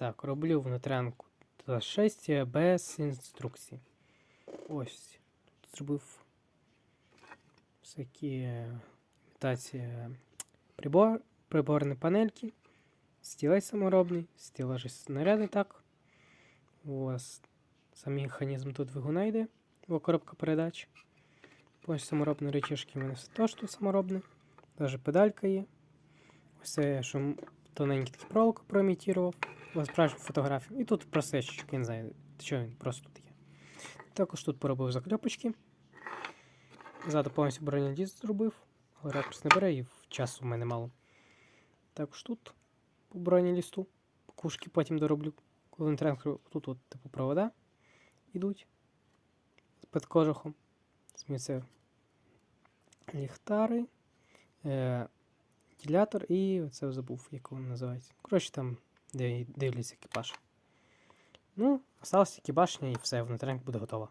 Так, роблю внутрянку та 6 без інструкції. Ось. Тут зробив всякі імітації прибор, приборні панельки, стілець саморобний, стілаж снаряди так. Ось сам механізм тут двигуна йде, о, коробка передач. Ось саморобні речішки у мене все теж тут саморобне. Даже педалька є. Ось це, що тоненький такий проволоку проімітував. Ось фотографію. І тут просечечок, я не знаю, що він просто тут є. Також тут поробив закльопочки. Ззаду повністю бронедіст зробив, але ракурс не бере і часу в мене мало. Також тут по бронелісту, кушки потім дороблю. Коли не тут от, типу провода йдуть під кожухом. Зміться ліхтари, е, вентилятор і це забув, як він називається. Коротше, там, де дивляться екіпаж. Ну, осталось тільки і все, внутрянка буде готова.